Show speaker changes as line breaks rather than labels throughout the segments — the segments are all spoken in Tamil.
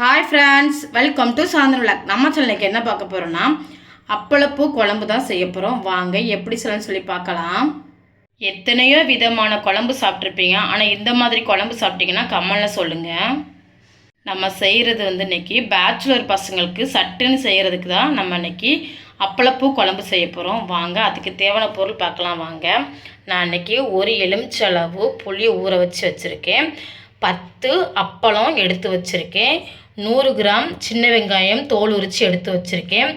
ஹாய் ஃப்ரெண்ட்ஸ் வெல்கம் டு சாயந்தரம் விளாக் நம்ம சேனலுக்கு என்ன பார்க்க போகிறோன்னா அப்பளப்பூ குழம்பு தான் செய்ய போகிறோம் வாங்க எப்படி செய்யலாம்னு சொல்லி பார்க்கலாம். எத்தனையோ விதமான குழம்பு சாப்பிட்ருப்பீங்க ஆனால் இந்த மாதிரி குழம்பு சாப்பிட்டீங்கன்னா கம்மலில் சொல்லுங்கள் நம்ம செய்கிறது வந்து இன்னைக்கு பேச்சுலர் பசங்களுக்கு சட்டுன்னு செய்கிறதுக்கு தான் நம்ம இன்றைக்கி அப்பளப்பூ குழம்பு செய்ய போகிறோம் வாங்க அதுக்கு தேவையான பொருள் பார்க்கலாம் வாங்க. நான் இன்றைக்கி ஒரு எலுமிச்சளவு புளி ஊற வச்சு வச்சுருக்கேன். பத்து அப்பளம் எடுத்து வச்சுருக்கேன். நூறு கிராம் சின்ன வெங்காயம் தோல் உரித்து எடுத்து வச்சுருக்கேன்.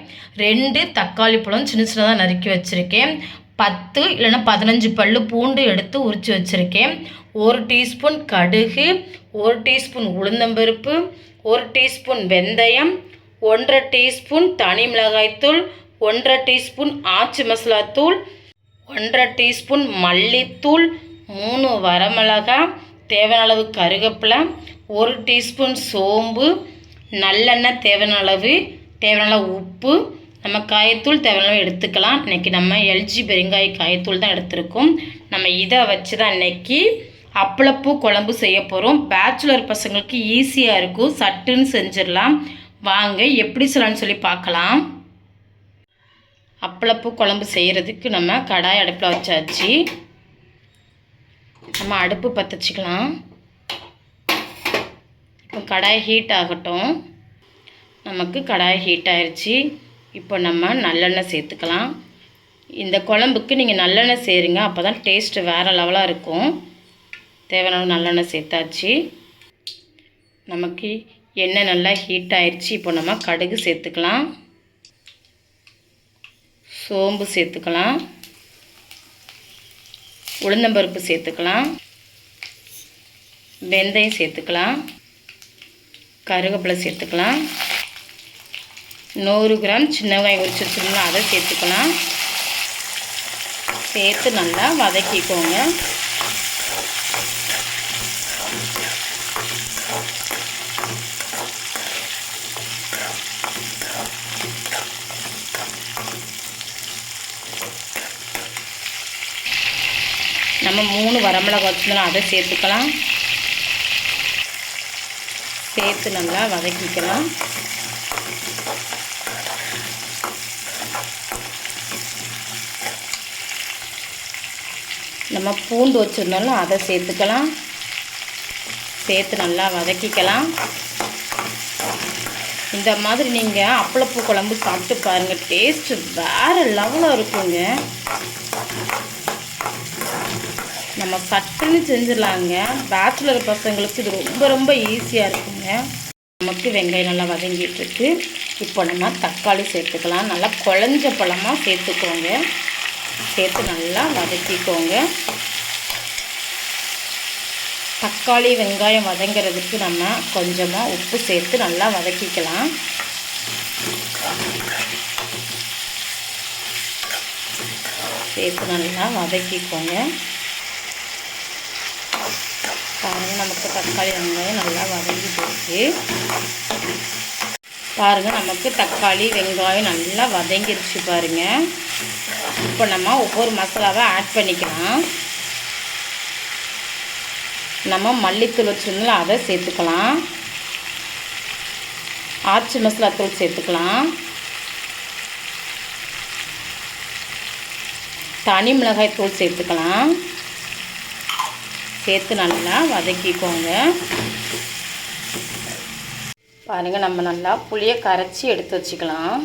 ரெண்டு தக்காளி பழம் சின்ன சின்னதாக நறுக்கி வச்சுருக்கேன். பத்து இல்லைன்னா பதினஞ்சு பல்லு பூண்டு எடுத்து உரித்து வச்சுருக்கேன். ஒரு டீஸ்பூன் கடுகு ஒரு டீஸ்பூன் உளுந்தம்பருப்பு ஒரு டீஸ்பூன் வெந்தயம் ஒன்றரை டீஸ்பூன் தனி மிளகாய்த்தூள் ஒன்றரை டீஸ்பூன் ஆச்சி மசாலாத்தூள் ஒன்றரை டீஸ்பூன் மல்லித்தூள் மூணு வரமிளகாய் தேவையான அளவு கருவேப்பிலை ஒரு டீஸ்பூன் சோம்பு நல்லெண்ணெய் தேவையான அளவு தேவையான அளவு உப்பு நம்ம காயத்தூள் தேவையான அளவு எடுத்துக்கலாம். இன்றைக்கி நம்ம எல்ஜி பெருங்காய காயத்தூள் தான் எடுத்திருக்கோம். நம்ம இதை வச்சு தான் இன்றைக்கி அப்பளப்பூ குழம்பு செய்ய போகிறோம் பேச்சுலர் பசங்களுக்கு ஈஸியாக இருக்கும். சட்டுன்னு செஞ்சிடலாம். வாங்க எப்படி செய்யலாம்னு சொல்லி பார்க்கலாம். அப்பளப்பூ குழம்பு செய்கிறதுக்கு நம்ம கடாய் அடுப்பில் வச்சாச்சு. நம்ம அடுப்பு பற்ற வச்சுக்கலாம் இப்போ கடாய் ஹீட் ஆகட்டும். நமக்கு கடாய் ஹீட் ஆயிடுச்சு இப்போ நம்ம நல்லெண்ணெய் சேர்த்துக்கலாம். இந்த குழம்புக்கு நீங்கள் நல்லெண்ணெய் சேருங்க. அப்போ தான் டேஸ்ட்டு வேறு லெவலாக இருக்கும். தேவையான நல்லெண்ணெய் சேர்த்தாச்சு. நமக்கு எண்ணெய் நல்லா ஹீட் ஆயிடுச்சு இப்போ நம்ம கடுகு சேர்த்துக்கலாம். சோம்பு சேர்த்துக்கலாம். உளுந்தம்பருப்பு சேர்த்துக்கலாம். வெந்தயம் சேர்த்துக்கலாம். கருவேப்பிலை சேர்த்துக்கலாம். நூறு கிராம் சின்ன வெங்காயம் உரிச்சு வச்சுருந்தோம் அதை சேர்த்துக்கலாம். சேர்த்து நல்லா வதக்கிக்கோங்க. நம்ம மூணு வரமிளகா வச்சுருந்தோம் அதை சேர்த்துக்கலாம். சேர்த்து நல்லா வதக்கிக்கலாம். நம்ம பூண்டு வச்சுருந்தாலும் அதை சேர்த்துக்கலாம். சேர்த்து நல்லா வதக்கிக்கலாம். இந்த மாதிரி நீங்கள் அப்பளப்பூ குழம்பு சாப்பிட்டு பாருங்கள் டேஸ்ட்டு வேறு லெவலாக இருக்குங்க. நம்ம சட்டுன்னு செஞ்சிடலாங்க. பேச்சுலர் பசங்களுக்கு இது ரொம்ப ரொம்ப ஈஸியாக இருக்குங்க. நமக்கு வெங்காயம் நல்லா வதங்கிட்டுருக்கு இப்போ நம்ம தக்காளி சேர்த்துக்கலாம். நல்லா குழஞ்ச பழமாக சேர்த்துக்கோங்க. சேர்த்து நல்லா வதக்கிக்கோங்க. தக்காளி வெங்காயம் வதங்கிறதுக்கு நம்ம கொஞ்சமாக உப்பு சேர்த்து நல்லா வதக்கிக்கலாம். சேர்த்து நல்லா வதக்கிக்கோங்க. பாருங்கள் நமக்கு தக்காளி வெங்காயம் நல்லா வதங்கி போச்சு. பாருங்கள் நமக்கு தக்காளி வெங்காயம் நல்லா வதங்கிருச்சு பாருங்கள் இப்போ நம்ம ஒவ்வொரு மசாலாவை ஆட் பண்ணிக்கலாம். நம்ம மல்லித்தூள் வச்சுருந்தோம் அதை சேர்த்துக்கலாம். ஆச்சி மசாலா தூள் சேர்த்துக்கலாம். தனி மிளகாய் தூள் சேர்த்துக்கலாம். சேர்த்து நல்லா வதக்கிக்கோங்க. பாருங்கள் நம்ம நல்லா புளியை கரைச்சி எடுத்து வச்சுக்கலாம்.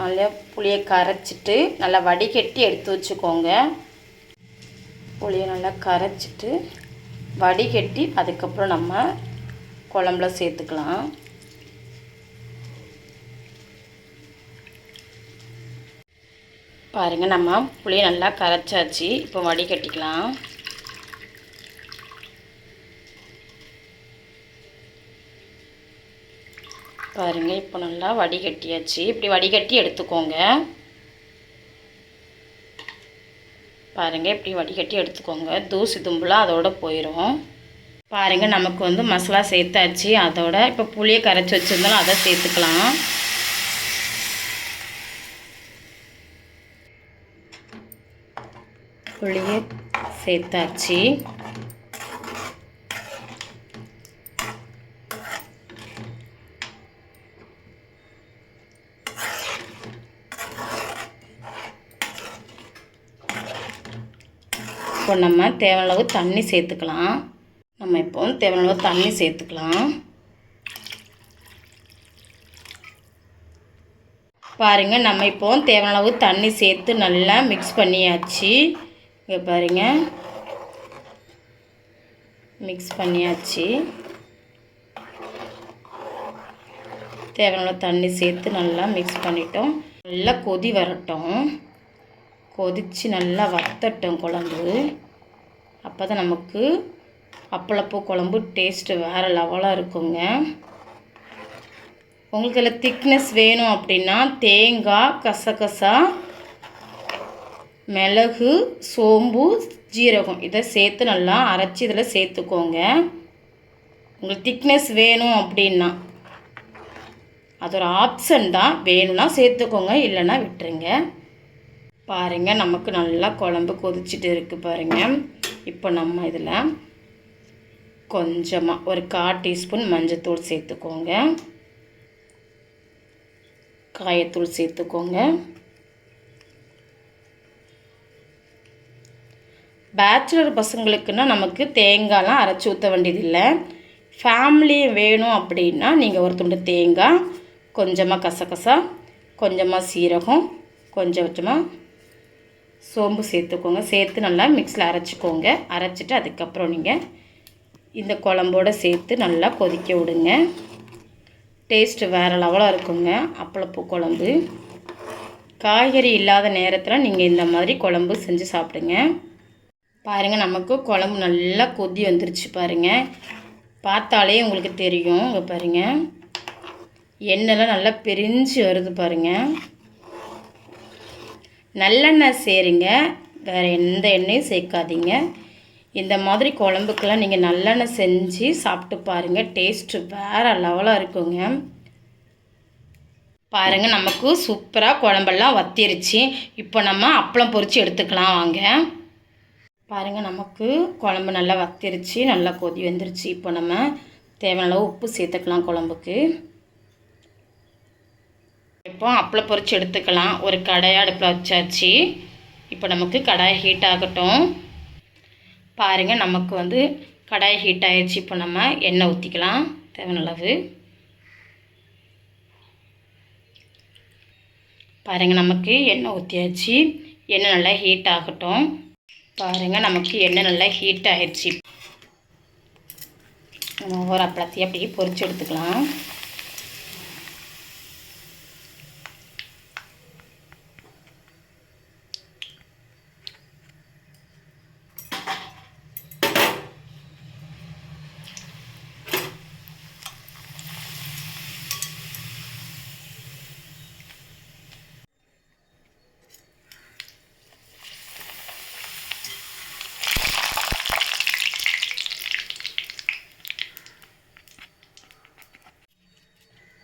நல்லா புளியை கரைச்சிட்டு நல்லா வடிகட்டி எடுத்து வச்சுக்கோங்க. புளியை நல்லா கரைச்சிட்டு வடிகட்டி அதுக்கப்புறம் நம்ம குழம்புல சேர்த்துக்கலாம். பாருங்கள் நம்ம புளியை நல்லா கரைச்சாச்சு. இப்போ வடிகட்டிக்கலாம் பாருங்கள் இப்போ நல்லா வடிகட்டியாச்சு இப்படி வடிகட்டி எடுத்துக்கோங்க. பாருங்கள் இப்படி வடிகட்டி எடுத்துக்கோங்க. தூசி தும்புலாம் அதோட போயிடும் பாருங்கள் நமக்கு வந்து மசாலா சேர்த்தாச்சு. அதோட இப்போ புளியை கரைச்சி வச்சுருந்தாலும் அதை சேர்த்துக்கலாம். புளியை சேர்த்தாச்சு. இப்போ நம்ம தேவையளவு தண்ணி சேர்த்துக்கலாம். நம்ம இப்போ தேவையளவு தண்ணி சேர்த்துக்கலாம். பாருங்கள் நம்ம இப்போ தேவையளவு தண்ணி சேர்த்து நல்லா மிக்ஸ் பண்ணியாச்சு. இங்கே பாருங்கள் மிக்ஸ் பண்ணியாச்சு. தேவையான தண்ணி சேர்த்து நல்லா மிக்ஸ் பண்ணிட்டோம். நல்லா கொதி வரட்டும். கொதித்து நல்லா வத்தட்டும் குழம்பு. அப்போ தான் நமக்கு அப்பளப்பூ குழம்பு டேஸ்ட்டு வேறு லெவலாக இருக்குங்க. உங்களுக்கு இதில் திக்னஸ் வேணும் அப்படின்னா தேங்காய் கசகசா மிளகு சோம்பு ஜீரகம். இதை சேர்த்து நல்லா அரைச்சி இதில் சேர்த்துக்கோங்க. உங்களுக்கு திக்னஸ் வேணும் அப்படின்னா. அது ஒரு ஆப்ஷன் தான். வேணும்னா சேர்த்துக்கோங்க இல்லைன்னா விட்டுருங்க. பாருங்கள் நமக்கு நல்லா குழம்பு கொதிச்சுட்டு இருக்குது பாருங்கள் இப்போ நம்ம இதில் கொஞ்சமாக ஒரு கால் டீஸ்பூன் மஞ்சத்தூள் சேர்த்துக்கோங்க. காயத்தூள் சேர்த்துக்கோங்க. பேச்சுலர் பசங்களுக்குன்னா நமக்கு தேங்காய்லாம் அரைச்சி ஊற்ற வேண்டியதில்லை. ஃபேமிலி வேணும் அப்படின்னா நீங்கள் ஒரு துண்டு தேங்காய் கொஞ்சமாக கசகசா கொஞ்சமாக சீரகம் கொஞ்சம் கொஞ்சமாக சோம்பு சேர்த்துக்கோங்க. சேர்த்து நல்லா மிக்ஸில் அரைச்சிக்கோங்க. அரைச்சிட்டு அதுக்கப்புறம் நீங்கள் இந்த குழம்போடு சேர்த்து நல்லா கொதிக்க விடுங்க. டேஸ்ட்டு வேறு லெவலாக இருக்குங்க. அப்பளப்பூ குழம்பு. காய்கறி இல்லாத நேரத்தில் நீங்கள் இந்த மாதிரி குழம்பு செஞ்சு சாப்பிடுங்க. பாருங்கள் நமக்கு குழம்பு நல்லா கொதி வந்துருச்சு பாருங்கள் பார்த்தாலே உங்களுக்கு தெரியும் இங்கே பாருங்கள் எண்ணெய்லாம் நல்லா பிரிஞ்சு வருது பாருங்கள் நல்லெண்ணெய் சேருங்க. வேறு எந்த எண்ணெயும் சேர்க்காதீங்க. இந்த மாதிரி குழம்புக்கெல்லாம் நீங்கள் நல்லெண்ணெய் செஞ்சு சாப்பிட்டு பாருங்கள் டேஸ்ட்டு வேறு லெவலாக இருக்குங்க. பாருங்கள் நமக்கு சூப்பராக குழம்பெல்லாம் வத்திருச்சு. இப்போ நம்ம அப்பளம் பொரித்து எடுத்துக்கலாம் வாங்க. பாருங்கள் நமக்கு குழம்பு நல்லா வத்திருச்சு நல்லா கொதி வந்துருச்சு. இப்போ நம்ம தேவையான அளவு உப்பு சேர்த்துக்கலாம் குழம்புக்கு. இப்போ அப்பளம் பொறிச்சு எடுத்துக்கலாம். ஒரு கடாய் அடுப்பில் வச்சாச்சு. இப்போ நமக்கு கடாய் ஹீட் ஆகட்டும். பாருங்கள் நமக்கு வந்து கடாய் ஹீட் ஆகிடுச்சு இப்போ நம்ம எண்ணெய் ஊற்றிக்கலாம் தேவையான அளவு. பாருங்கள் நமக்கு எண்ணெய் ஊற்றியாச்சு எண்ணெய் நல்லா ஹீட் ஆகட்டும். பாருங்கள் நமக்கு எண்ணெய் நல்லா ஹீட் ஆயிடுச்சு. நம்ம ஒவ்வொரு அப்பளத்தையும் அப்படியே பொறிச்சு எடுத்துக்கலாம்.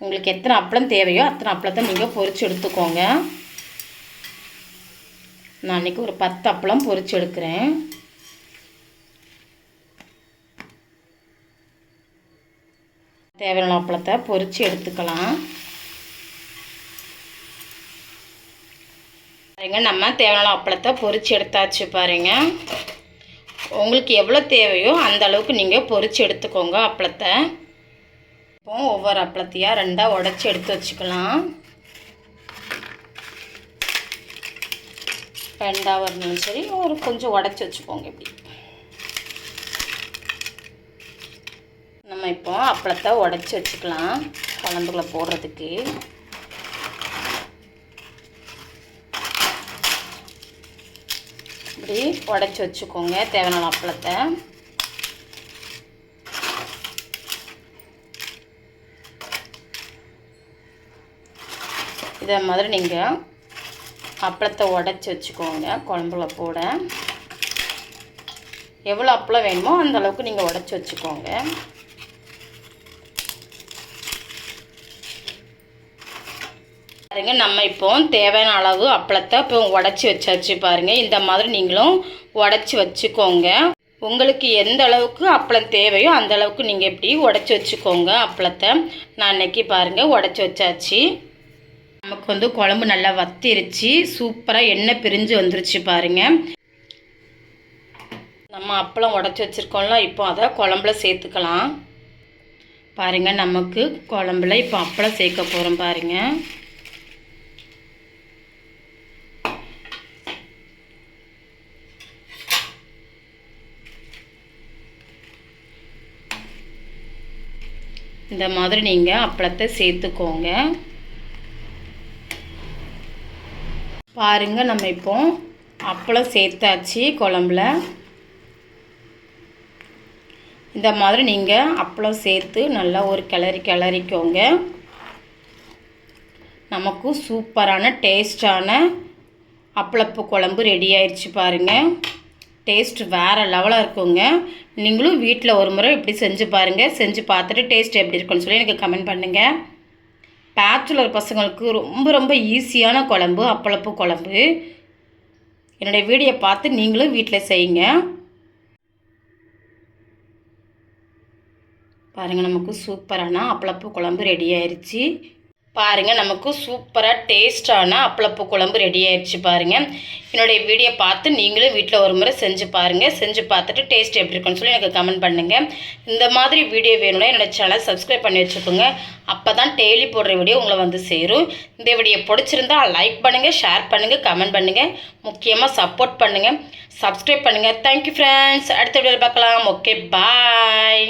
உங்களுக்கு எத்தனை அப்பளம் தேவையோ அத்தனை அப்பளத்தை நீங்கள் பொறிச்சு எடுத்துக்கோங்க. நான் இன்றைக்கி ஒரு பத்து அப்பளம் பொறிச்சு எடுக்கிறேன். தேவையான அப்பளத்தை பொறிச்சு எடுத்துக்கலாம். பாருங்க நம்ம தேவையான அப்பளத்தை பொறிச்சு எடுத்தாச்சு பாருங்க. உங்களுக்கு எவ்வளோ தேவையோ அந்த அளவுக்கு நீங்கள் பொறிச்சு எடுத்துக்கோங்க அப்பளத்தை. இப்போ ஒவ்வொரு அப்பளத்தையாக ரெண்டாக உடச்சி எடுத்து வச்சுக்கலாம். ரெண்டாக வரணும். சரி ஒரு கொஞ்சம் உடச்சி வச்சுக்கோங்க இப்படி. நம்ம இப்போ அப்பளத்தை உடச்சி வச்சுக்கலாம் குழம்புக்குள்ள போடுறதுக்கு. இப்படி உடச்சி வச்சுக்கோங்க தேவையான அப்பளத்தை. இதை மாதிரி நீங்கள் அப்பளத்தை உடச்சி வச்சுக்கோங்க குழம்புல போட. எவ்வளோ அப்பளம் வேணுமோ அந்த அளவுக்கு நீங்கள் உடச்சி வச்சுக்கோங்க. பாருங்க நம்ம இப்போ தேவையான அளவு அப்பளத்தை இப்போ உடச்சி வச்சாச்சு பாருங்கள் இந்த மாதிரி நீங்களும் உடச்சி வச்சுக்கோங்க. உங்களுக்கு எந்த அளவுக்கு அப்பளம் தேவையோ அந்த அளவுக்கு நீங்கள் எப்படி உடச்சி வச்சுக்கோங்க அப்பளத்தை. நான் இன்னைக்கு பாருங்கள் உடச்சி வச்சாச்சு. நமக்கு வந்து குழம்பு நல்லா வத்திருச்சு. சூப்பராக எண்ணெய் பிரிஞ்சு வந்துருச்சு பாருங்கள் நம்ம அப்பளம் உடச்சி வச்சுருக்கோம்ல இப்போ அதை குழம்புல சேர்த்துக்கலாம். பாருங்கள் நமக்கு குழம்புல இப்போ அப்பளம் சேர்க்க போகிறோம் பாருங்கள் இந்த மாதிரி நீங்கள் அப்பளத்தை சேர்த்துக்கோங்க. பாருங்க நம்ம இப்போ அப்பளம் சேர்த்தாச்சு குழம்புல. இந்த மாதிரி நீங்கள் அப்பளம் சேர்த்து நல்லா ஒரு கிளறி கிளறிக்கோங்க. நமக்கு சூப்பரான டேஸ்டான அப்பளப்பு குழம்பு ரெடி ஆயிடுச்சு பாருங்கள் டேஸ்ட் வேறு லெவலாக இருக்குங்க. நீங்களும் வீட்டில் ஒரு முறை இப்படி செஞ்சு பாருங்கள் செஞ்சு பார்த்துட்டு டேஸ்ட் எப்படி இருக்குன்னு சொல்லி எனக்கு கமெண்ட் பண்ணுங்கள் பேச்சுலர் பசங்களுக்கு ரொம்ப ரொம்ப ஈஸியான குழம்பு அப்பளப்பு குழம்பு. என்னுடைய வீடியோ பார்த்து நீங்களும் வீட்டில் செய்யுங்க. பாருங்கள் நமக்கு சூப்பரான அப்பளப்பு குழம்பு ரெடி ஆயிடுச்சு பாருங்கள் நமக்கு சூப்பராக டேஸ்டான அப்பளப்பூ குழம்பு ரெடி ஆயிடுச்சு பாருங்கள் என்னுடைய வீடியோ பார்த்து நீங்களும் வீட்டில் ஒரு முறை செஞ்சு பாருங்கள் செஞ்சு பார்த்துட்டு டேஸ்ட் எப்படி இருக்குன்னு சொல்லி எனக்கு கமெண்ட் பண்ணுங்கள் இந்த மாதிரி வீடியோ வேணும்னா என்னோடய சேனல் சப்ஸ்கிரைப் பண்ணி வச்சுக்கோங்க. அப்போ தான் டெய்லி போடுற வீடியோ உங்களை வந்து சேரும். இந்த வீடியோ பிடிச்சிருந்தா லைக் பண்ணுங்கள் ஷேர் பண்ணுங்கள் கமெண்ட் பண்ணுங்கள் முக்கியமாக சப்போர்ட் பண்ணுங்கள் சப்ஸ்கிரைப் பண்ணுங்கள் தேங்க்யூ ஃப்ரெண்ட்ஸ் அடுத்த வீடியோவில் பார்க்கலாம். Okay bye